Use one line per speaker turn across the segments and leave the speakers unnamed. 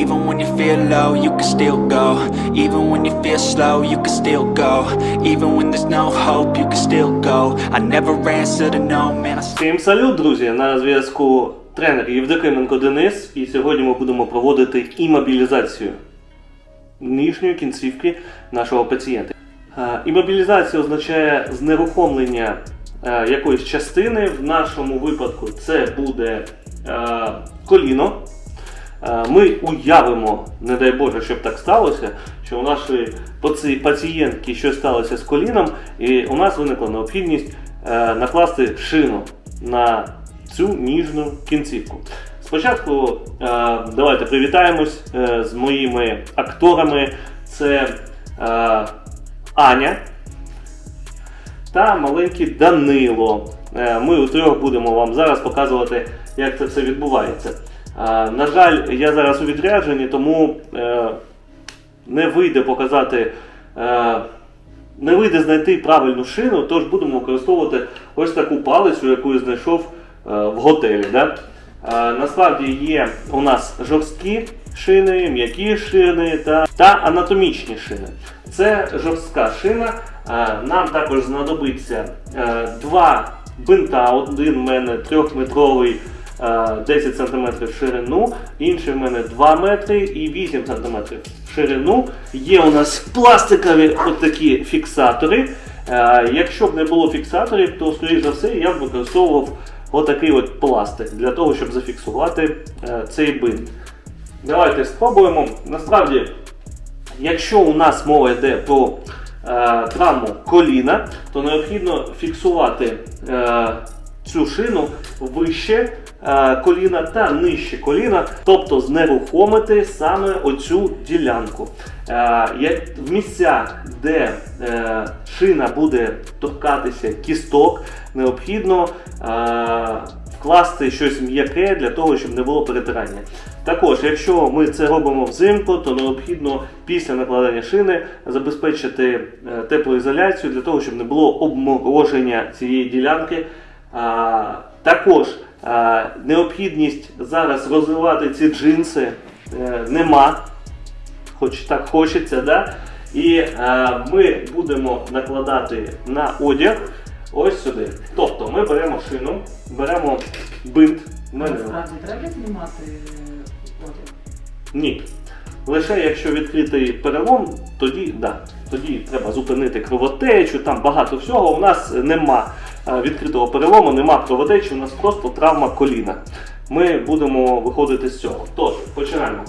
Even when you feel low, you can still go. Even when you feel slow, you can still go. Even when there's no hope, you can still go. I never answer to no, man. I
Всім салют, друзі! На зв'язку тренер Євдокименко Денис. І сьогодні ми будемо проводити імобілізацію нижньої кінцівки нашого пацієнта. Імобілізація означає знерухомлення якоїсь частини. В нашому випадку це буде коліно. Е, Ми уявимо, не дай Боже, щоб так сталося, що у нашої пацієнтки щось сталося з коліном, і у нас виникла необхідність е, накласти шину на цю ніжну кінцівку. Спочатку е, давайте привітаємось з моїми акторами. Це Аня та маленький Данило. Ми утрьох будемо вам зараз показувати, як це все відбувається. Е, На жаль, я зараз у відрядженні, тому е, не вийде показати, е, не вийде знайти правильну шину, тож будемо використовувати ось таку палицю, яку я знайшов в готелі. Да? Насправді є у нас жорсткі шини, м'які шини та, та анатомічні шини. Це жорстка шина. Нам також знадобиться два бинта. Один в мене трьохметровий 10 см в ширину, інший в мене 2 метри і 8 см в ширину. Є у нас пластикові от такі фіксатори. Е, Якщо б не було фіксаторів, то скоріш за все я б використовував отакий от пластик для того, щоб зафіксувати е, цей бинт. Давайте спробуємо. Насправді, якщо у нас мова йде про е, травму коліна, то необхідно фіксувати е, цю шину вище е, коліна та нижче коліна, тобто знерухомити саме оцю ділянку. Е, в місцях, де е, шина буде торкатися кісток, необхідно е, вкласти щось м'яке для того, щоб не було перетирання. Також, якщо ми це робимо взимку, то необхідно після накладання шини забезпечити е, теплоізоляцію для того, щоб не було обмороження цієї ділянки. Також необхідність зараз розвивати ці джинси е, нема, хоч так хочеться, да? І е, ми будемо накладати на одяг ось сюди. Тобто ми беремо шину, беремо бинт.
Насправді треба знімати одяг.
ні. Лише якщо відкритий перелом, тоді да, тоді треба зупинити кровотечу, там багато всього. У нас нема е, відкритого перелому, нема кровотечі, у нас просто травма коліна. Ми будемо виходити з цього. Тож, починаємо.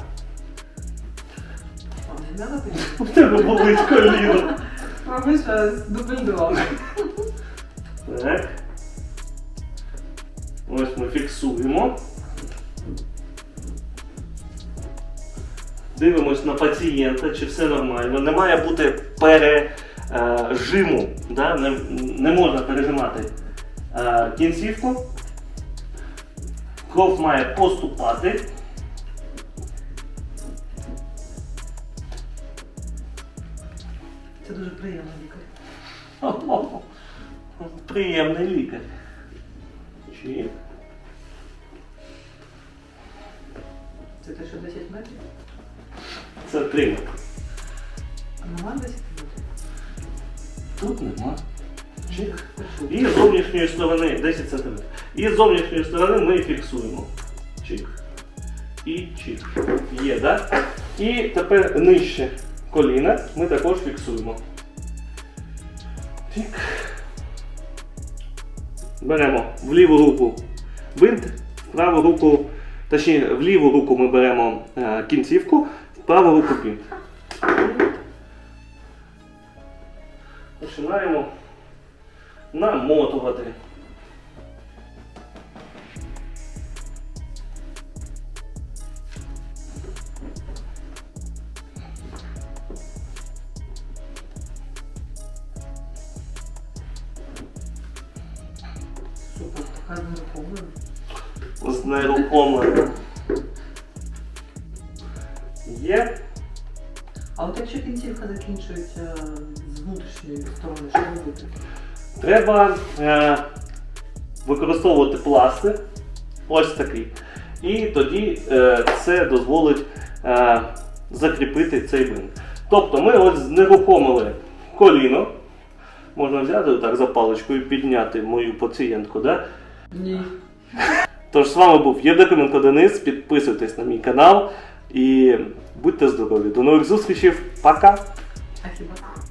У тебе болить коліно.
Спробуй ще раз, дубль.
Так. Ось ми фіксуємо. Дивимось на пацієнта, чи все нормально. Не має бути пережиму. Да? Не, не можна пережимати е, кінцівку. Кров має поступати.
Це дуже приємно, лікар.
Приємний лікар. Чи?
Це те, що 10 метрів?
Це три.
А нема 10 метрів?
Чик. І з зовнішньої сторони 10 см. І зовнішньої сторони ми фіксуємо. Чик. І чик. Є, так? І тепер нижче коліна ми також фіксуємо. Тік. Беремо в ліву руку бинт, в праву руку, точніше, в ліву руку ми беремо е, кінцівку, в праву руку бинт. Намотувати.
Супер, така нерухома.
Знерухомлено. Є.
А от якщо кінцівка закінчується з внутрішньої сторони, що робити?
Треба е, використовувати пластир. Ось такий. І тоді е, це дозволить е, закріпити цей бинт. Тобто ми ось знерухомили коліно. Можна взяти отак за паличку і підняти мою пацієнтку. Да?
Ні.
Тож з вами був Євдокименко Денис. Підписуйтесь на мій канал і будьте здорові. До нових зустрічей. Пока!
Хіба?